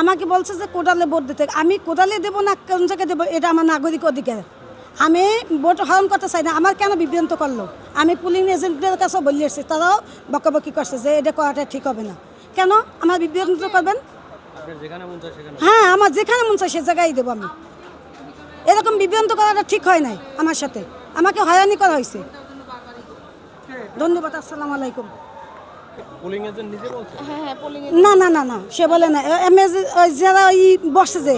আমাকে বলছে যে কোটালে ভোট দিতে। আমি কোটালে দেবো না কোন জায়গায় দেবো এটা আমার নাগরিক অধিকার। আমি ভোট হরণ করতে চাই না আমার কেন বিভ্রান্ত করল? আমি পুলিং এজেন্টদের কাছে বলে এসেছি তারাও বকাবকি করছে যে এটা করাটা ঠিক হবে না। কেন? আমার বিভ্রান্ত করবেন? হ্যাঁ আমার যেখানে মন চায় সে জায়গায় দেবো আমি। এরকম বিভ্রান্ত করাটা ঠিক হয় নাই আমার সাথে। আমাকে হয়রানি করা হয়েছে। ধন্যবাদ আসসালামু আলাইকুম। পুলিং এজেন্ট নিজে বলছে? হ্যাঁ হ্যাঁ পোলিং না না না না সে বলে না। এম ওই যারা ওই বসে যে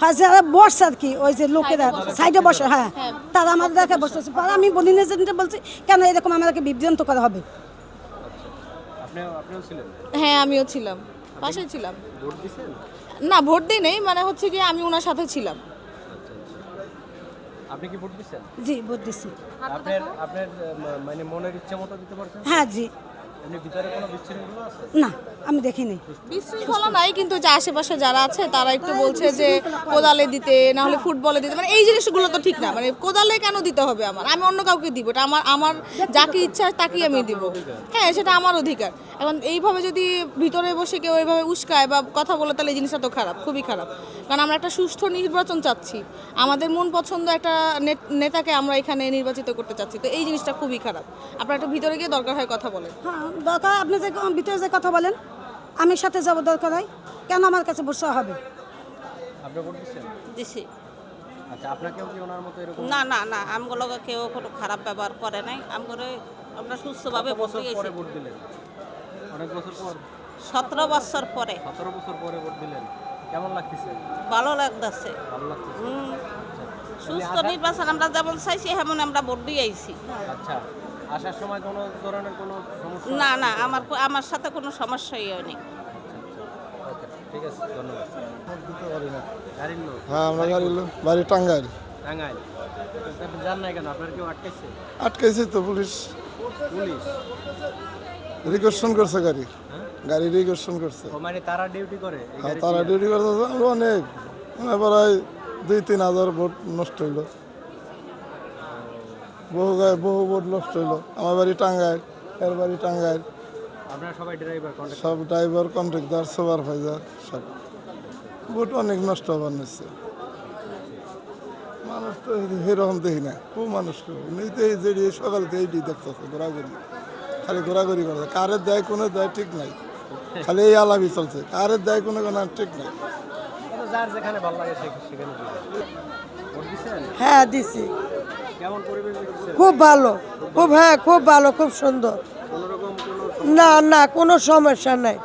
হ্যাঁ যারা বসছে আর কি ওই যে লোকেরা সাইডে বসে। হ্যাঁ তারা আমাদের দেখে বসেছে আমি বলি না যে বলছি কেন এরকম আমাদেরকে বিভ্রান্ত করা হবে? আপনি আপনিও ছিলেন? হ্যাঁ আমিও ছিলাম। পাশে ছিলাম। না ভোট দিই নেই মানে হচ্ছে কি আমি ওনার সাথে ছিলাম। আপনি কি ভোট দিছেন জি ভোট দিচ্ছি আপনার আপনার মানে মনের ইচ্ছা মতো দিতে পারছেন? হ্যাঁ জি। এমনি ভিতরে কোনো বিচ্ছিন্নগুলো আছে? না আমি দেখিনি। বিশৃঙ্খলা নাই কিন্তু যে আশেপাশে যারা আছে তারা একটু বলছে যে কোদালে দিতে না হলে ফুটবলে দিতে। মানে এই জিনিসগুলো তো ঠিক না। মানে কোদালে কেন দিতে হবে আমার? আমি অন্য কাউকে দিব এটা আমার আমার যাকে ইচ্ছা তাকেই আমি দিব। হ্যাঁ সেটা আমার অধিকার। এখন এইভাবে যদি ভিতরে বসে কেউ এইভাবে উস্কায় বা কথা বলে তাহলে এই জিনিসটা তো খারাপ খুবই খারাপ। কারণ আমরা একটা সুষ্ঠু নির্বাচন চাচ্ছি। আমাদের মন পছন্দ একটা নেতাকে আমরা এখানে নির্বাচিত করতে চাচ্ছি। তো এই জিনিসটা খুবই খারাপ। আপনারা একটু ভিতরে গিয়ে দরকার হয় কথা বলেন। হ্যাঁ দরকার আপনি যে ভিতরে যে কথা বলেন আমি সাথে যাব দরকার হয়। কেন আমার কাছে বসা হবে? আপনি দিছি। আচ্ছা আপনাকেও কি ওনার মতো এরকম না না না আমগুলোকে কেউ কোনো খারাপ ব্যবহার করে নাই। আমগুলো আমরা সুস্থভাবে বসে গেছি অনেক বছর পর? সতেরো বছর পরে। সতেরো বছর পরে ভোট দিলেন। কেমন লাগতেছে? ভালো লাগতেছে। ভালো লাগতেছে। হুম। সুস্থ নির্বাচন আমরা যেমন চাইছি তেমন আমরা ভোট দিয়ে আইছি আচ্ছা। আসার সময় কোনো ধরনের কোনো সমস্যা? না না আমার আমার সাথে কোনো সমস্যাই হয়নি। ঠিক আছে ধন্যবাদ। দিতে পারি না গাড়ির লোক? হ্যাঁ আমরা গাড়ি লো- বাড়ি টাঙ্গাইল। টাঙ্গাইল। জান নাই কেন? আপনার কেউ আটকাইছে আটকাইছে তো পুলিশ। পুলিশ? রিকোয়েশন করছে গাড়ি। গাড়ি রিকোয়েশন করছে। ও মানে তারা ডিউটি করে? হ্যাঁ তারা ডিউটি করতে আমরা অনেক মানে প্রায় দুই তিন হাজার ভোট নষ্ট হইল। বহু গায়ে বহু ভোট নষ্ট হইল। আমার বাড়ি টাঙ্গাইল এর বাড়ি টাঙ্গাইল। আপনারা সবাই ড্রাইভার কন্ট্রাক্ট সব ড্রাইভার কন্ট্রাক্টর সুপারভাইজার সব। ভোট অনেক নষ্ট হবার নিচ্ছে। মানুষ তো এরকম দেখি না। খুব মানুষ খুব। এই তো যে সকালে তো এইটি দেখতেছে ঘোরাঘুরি। খালি ঘোরাঘুরি করে কারের দেয় কোনো দেয় ঠিক নাই। খালি এই আলাপি চলছে। কারের দেয় কোনো কোনো ঠিক নাই। যার যেখানে ভালো লাগে সে- সেখানে দিবে। ভোট দিছেন? হ্যাঁ দিছি। খুব ভালো খুব হ্যাঁ খুব ভালো খুব সুন্দর। না না কোনো সমস্যা নাই।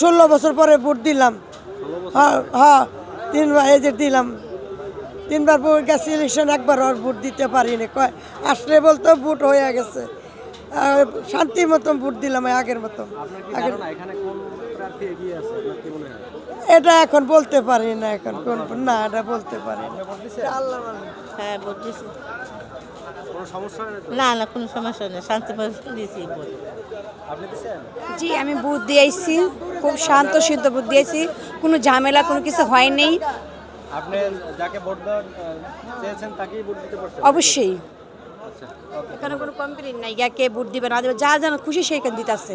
ষোলো বছর পরে ভোট দিলাম। হ্যাঁ হ্যাঁ তিনবার এই যে দিলাম। তিনবার ভোট গেছে ইলেকশন একবার আর ভোট দিতে পারিনি। কয় আসলে বলতো ভোট হয়ে গেছে। আর শান্তি মতন ভোট দিলাম আগের এখানে কোন প্রার্থী এগিয়ে আছে? হয় এটা এখন বলতে পারি না এখন কোন না এটা বলতে পারি না। দিছেন হ্যাঁ হয় না না কোনো সমস্যা নেই। শান্তি দিছেন? জি আমি বুথ দিয়েছি। খুব শান্ত সিদ্ধ বুথ দিয়েছি। কোনো ঝামেলা কোনো কিছু হয়নি আপনি যাকে ভোট চেয়েছেন তাকেই ভোট দিতে পারছেন? অবশ্যই। আচ্ছা এখানে কোনো কমপ্লেন নাই। কে ভোট দিবে না দিবে যা যেন খুশি সেইখানে দিতে আছে।